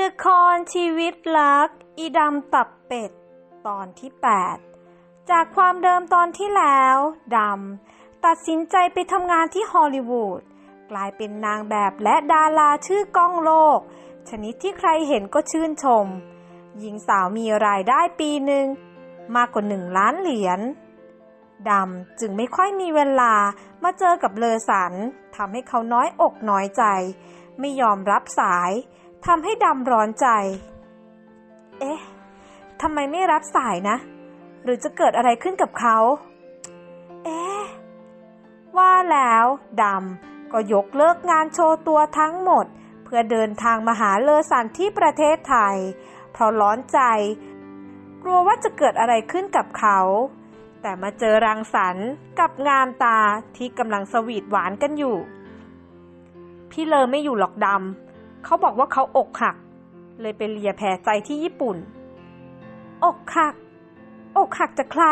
ละครชีวิตรัก อีดำตับเป็ด ตอนที่ 8 จากความเดิมตอนที่แล้วดำตัดสินใจไปทำงานที่ฮอลลีวูดกลายเป็นนางแบบและดาราชื่อก้องโลก ชนิดที่ใครเห็นก็ชื่นชม หญิงสาวมีรายได้ปีหนึ่งมากกว่าหนึ่งล้านเหรียญดำจึงไม่ค่อยมีเวลามาเจอกับเลอสันทำให้เขาน้อยอกน้อยใจ ไม่ยอมรับสาย ทำให้ดำร้อนใจ เอ๊ะทำไมไม่รับสายนะ หรือจะเกิดอะไรขึ้นกับเขา เอ๊ะ ว่าแล้วดำก็ยกเลิกงานโชว์ตัวทั้งหมด เพื่อเดินทางมาหาเลอสันที่ประเทศไทย เพราะร้อนใจ กลัวว่าจะเกิดอะไรขึ้นกับเขา แต่มาเจอรังสรรค์กับงามตาที่กำลังสวีทหวานกันอยู่ พี่เลอไม่อยู่หรอกดำ เขาบอกว่าเขาอกหัก เลยไปเลียแผลใจที่ญี่ปุ่น อกหัก อกหักจากใคร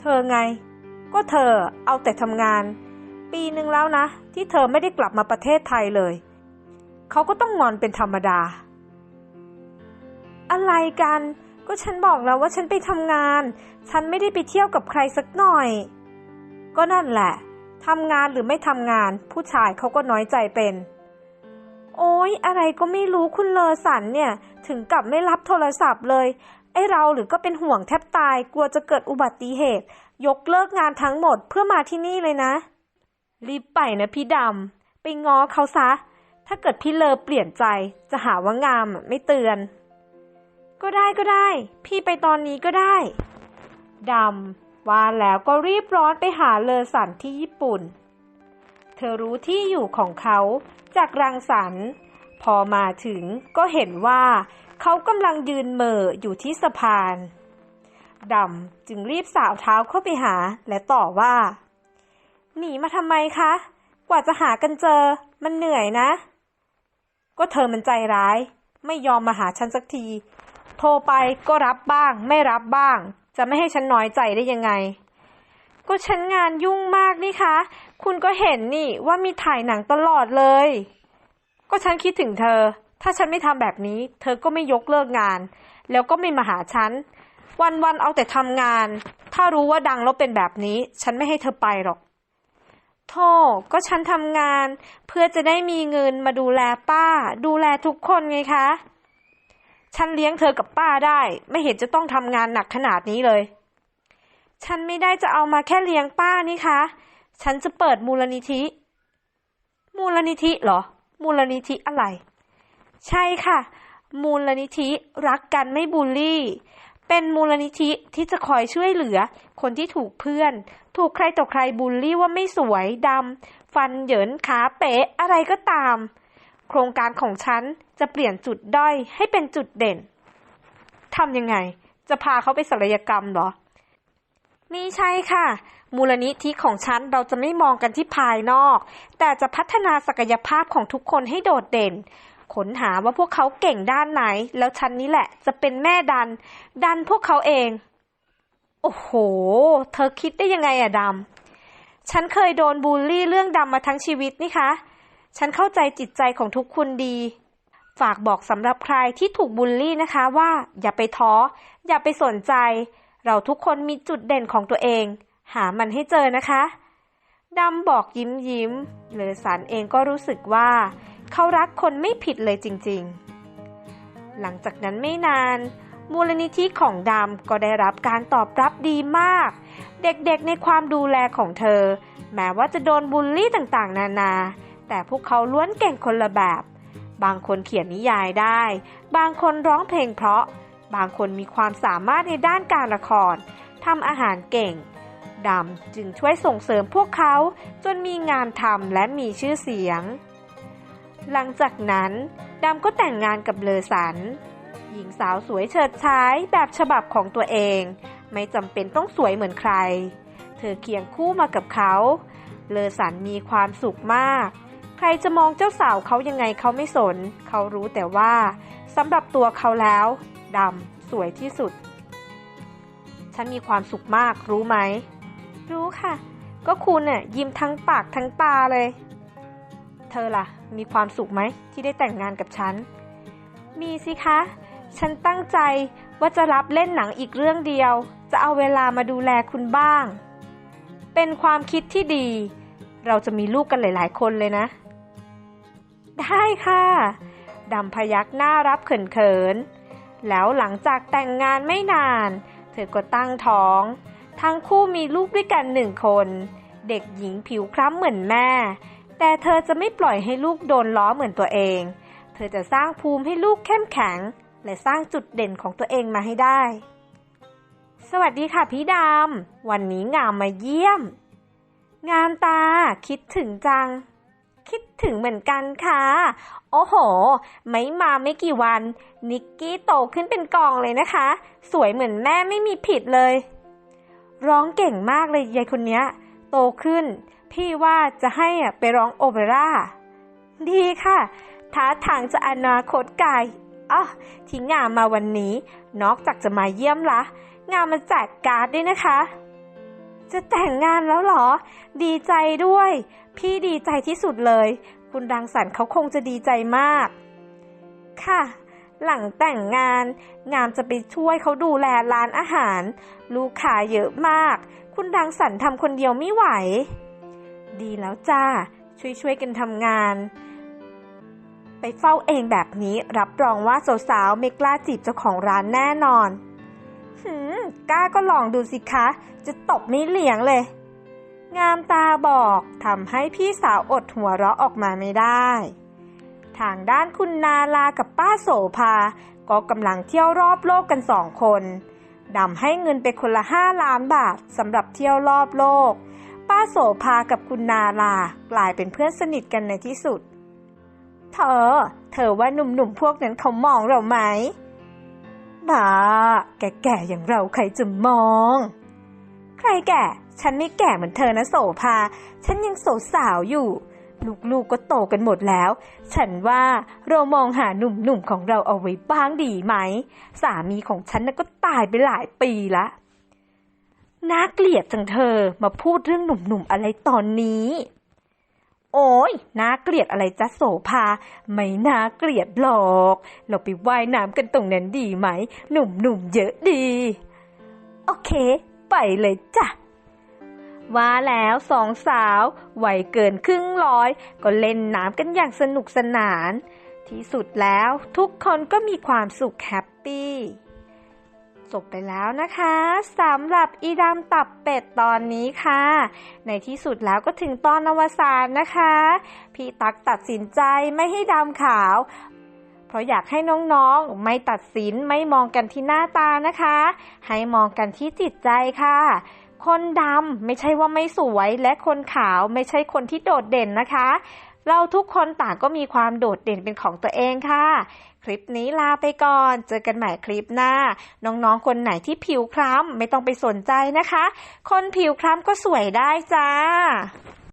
เธอไง ก็เธอเอาแต่ทำงาน ปีหนึ่งแล้วนะ ที่เธอไม่ได้กลับมาประเทศไทยเลย เขาก็ต้องงอนเป็นธรรมดา อะไรกัน ก็ฉันบอกแล้วว่าฉันไปทำงาน ฉันไม่ได้ไปเที่ยวกับใครสักหน่อย ก็นั่นแหละทำงานหรือไม่ทำงาน ผู้ชายเขาก็น้อยใจเป็น โอ๊ยอะไรก็ไม่รู้คุณเลอสันเนี่ย ถึงกับไม่รับโทรศัพท์เลย ไอเราหรือก็เป็นห่วงแทบตายกลัวจะเกิดอุบัติเหตุ ยกเลิกงานทั้งหมดเพื่อมาที่นี่เลยนะ รีบไปนะพี่ดำ ไปง้อเขาซะ ถ้าเกิดพี่เลอเปลี่ยนใจจะหาว่างามไม่เตือน ก็ได้ก็ได้ พี่ไปตอนนี้ก็ได้ดำว่าแล้วก็รีบร้อนไปหาเลอสันที่ญี่ปุ่น เธอรู้ที่อยู่ของเขา จากรังสรรค์ พอมาถึงก็เห็นว่า เขากำลังยืนเหม่ออยู่ที่สะพานดำจึงรีบสาวเท้าเข้าไปหาและต่อว่า หนีมาทำไมคะ กว่าจะหากันเจอ มันเหนื่อยนะ ก็เธอมันใจร้าย ไม่ยอมมาหาฉันสักที โทรไปก็รับบ้าง ไม่รับบ้าง จะไม่ให้ฉันน้อยใจได้ยังไง ก็ฉันงานยุ่งมากนี่คะ คุณก็เห็นนี่ว่ามีถ่ายหนังตลอดเลย ก็ฉันคิดถึงเธอ ถ้าฉันไม่ทำแบบนี้ เธอก็ไม่ยกเลิกงาน แล้วก็ไม่มาหาฉัน วันๆเอาแต่ทำงาน ถ้ารู้ว่าดังแล้วเป็นแบบนี้ ฉันไม่ให้เธอไปหรอกโธ่ก็ฉันทำงาน เพื่อจะได้มีเงินมาดูแลป้า ดูแลทุกคนไงคะ ฉันเลี้ยงเธอกับป้าได้ ไม่เห็นจะต้องทำงานหนักขนาดนี้เลย ฉันไม่ได้จะเอามาแค่เลี้ยงป้านี่คะ ฉันจะเปิดมูลนิธิ มูลนิธิเหรอ มูลนิธิอะไร ใช่ค่ะ มูลนิธิรักกันไม่บูลลี่ เป็นมูลนิธิที่จะคอยช่วยเหลือ คนที่ถูกเพื่อน ถูกใครต่อใครบูลลี่ว่าไม่สวยดำฟันเหยินขาเป๋อะไรก็ตาม โครงการของฉันจะเปลี่ยนจุดด้อยให้เป็นจุดเด่นทำยังไง จะพาเขาไปศัลยกรรมเหรอ นี่ใช่ค่ะ มูลนิธิของฉันเราจะไม่มองกันที่ภายนอก แต่จะพัฒนาศักยภาพของทุกคนให้โดดเด่นค้นหาว่าพวกเขาเก่งด้านไหน แล้วฉันนี่แหละ จะเป็นแม่ดัน ดันพวกเขาเอง โอ้โห เธอคิดได้ยังไงอะดำ ฉันเคยโดนบูลลี่เรื่องดำมาทั้งชีวิตนี่คะ ฉันเข้าใจจิตใจของทุกคนดี ฝากบอกสำหรับใครที่ถูกบูลลี่นะคะว่า อย่าไปท้อ อย่าไปสนใจ เราทุกคนมีจุดเด่นของตัวเอง หามันให้เจอนะคะดำบอกยิ้มยิ้มเลอสันเองก็รู้สึกว่า เขารักคนไม่ผิดเลยจริงๆ หลังจากนั้นไม่นาน มูลนิธิของดำก็ได้รับการตอบรับดีมาก เด็กๆในความดูแลของเธอ แม้ว่าจะโดนบูลลี่ต่างๆ นานา แต่พวกเขาล้วนเก่งคนละแบบ บางคนเขียนนิยายได้ บางคนร้องเพลงเพราะ บางคนมีความสามารถในด้านการละครทำอาหารเก่งดำจึงช่วยส่งเสริมพวกเขาจนมีงานทำและมีชื่อเสียง หลังจากนั้นดำก็แต่งงานกับเลอสัน หญิงสาวสวยเฉิดฉายแบบฉบับของตัวเอง ไม่จำเป็นต้องสวยเหมือนใคร เธอเคียงคู่มากับเขา เลอสันมีความสุขมาก ใครจะมองเจ้าสาวเขายังไงเขาไม่สน เขารู้แต่ว่าสำหรับตัวเขาแล้ว ดำสวยที่สุด ฉันมีความสุขมากรู้ไหม รู้ค่ะ ก็คุณน่ะยิ้มทั้งปากทั้งตาเลย เธอล่ะ มีความสุขไหมที่ได้แต่งงานกับฉัน มีสิคะ ฉันตั้งใจว่าจะรับเล่นหนังอีกเรื่องเดียว จะเอาเวลามาดูแลคุณบ้าง เป็นความคิดที่ดี เราจะมีลูกกันหลาย ๆ คนเลยนะ ได้ค่ะดำพยักหน้ารับเขิน แล้วหลังจากแต่งงานไม่นาน เธอก็ตั้งท้อง ทั้งคู่มีลูกด้วยกันหนึ่งคน เด็กหญิงผิวคล้ำเหมือนแม่ แต่เธอจะไม่ปล่อยให้ลูกโดนล้อเหมือนตัวเอง เธอจะสร้างภูมิให้ลูกเข้มแข็ง และสร้างจุดเด่นของตัวเองมาให้ได้ สวัสดีค่ะพี่ดำ วันนี้งามมาเยี่ยม งามตาคิดถึงจัง คิดถึงเหมือนกันค่ะ โอ้โห ไม่มาไม่กี่วัน นิกกี้โตขึ้นเป็นกองเลยนะคะ สวยเหมือนแม่ไม่มีผิดเลย ร้องเก่งมากเลยยายคนนี้โตขึ้น พี่ว่าจะให้อะไปร้องโอเปร่า ดีค่ะท้าทางจะอนาคตไกลอ๋อที่งามมาวันนี้ นอกจากจะมาเยี่ยมละ งามมาแจกการ์ดด้วยนะคะ จะแต่งงานแล้วเหรอ ดีใจด้วย พี่ดีใจที่สุดเลย คุณรังสรรเขาคงจะดีใจมาก ค่ะ หลังแต่งงาน งามจะไปช่วยเขาดูแลร้านอาหาร ลูกค้าเยอะมาก คุณรังสรรทำคนเดียวไม่ไหว ดีแล้วจ้า ช่วยๆกันทำงาน ไปเฝ้าเองแบบนี้รับรองว่าสาวๆไม่กล้าจีบเจ้าของร้านแน่นอน หืมกล้าก็ลองดูสิคะ จะตบไม่เหลียงเลย งามตาบอกทำให้พี่สาวอดหัวเราะออกมาไม่ได้ ทางด้านคุณนาลากับป้าโสภา ก็กำลังเที่ยวรอบโลกกันสองคนดำให้เงินไปคนละห้าล้านบาทสำหรับเที่ยวรอบโลก ป้าโสภากับคุณนาลากลายเป็นเพื่อนสนิทกันในที่สุด เธอ เธอว่าหนุ่มๆพวกนั้นเขามองเราไหม บ้าแก่ๆอย่างเราใครจะมอง ใครแก่ ฉันไม่แก่เหมือนเธอนะโสภา ฉันยังโสสาวอยู่ ลูกๆก็โตกันหมดแล้ว ฉันว่าเรามองหาหนุ่มๆของเราเอาไว้บ้างดีไหม สามีของฉันน่ะก็ตายไปหลายปีละน่าเกลียดจังเธอมาพูดเรื่องหนุ่มๆอะไรตอนนี้ โอ้ยน่าเกลียดอะไรจ๊ะโสภา ไม่น่าเกลียดหรอก เราไปว่ายน้ำกันตรงนั้นดีไหม หนุ่มๆเยอะดี โอเค ไปเลยจ้ะ ว่าแล้วสองสาววัยเกินครึ่งร้อย ก็เล่นน้ำกันอย่างสนุกสนาน ที่สุดแล้วทุกคนก็มีความสุขแฮปปี้ จบไปแล้วนะคะสำหรับอีดำตับเป็ดตอนนี้ค่ะ ในที่สุดแล้วก็ถึงตอนอวสานนะคะ พี่ตักตัดสินใจไม่ให้ดำขาว เพราะอยากให้น้องๆ ไม่ตัดสินไม่มองกันที่หน้าตานะคะ ให้มองกันที่จิตใจค่ะคนดำไม่ใช่ว่าไม่สวยและคนขาวไม่ใช่คนที่โดดเด่นนะคะ เราทุกคนต่างก็มีความโดดเด่นเป็นของตัวเองค่ะคลิปนี้ลาไปก่อน เจอกันใหม่คลิปหน้า น้องๆ คนไหนที่ผิวคล้ำไม่ต้องไปสนใจนะคะ คนผิวคล้ำก็สวยได้จ้า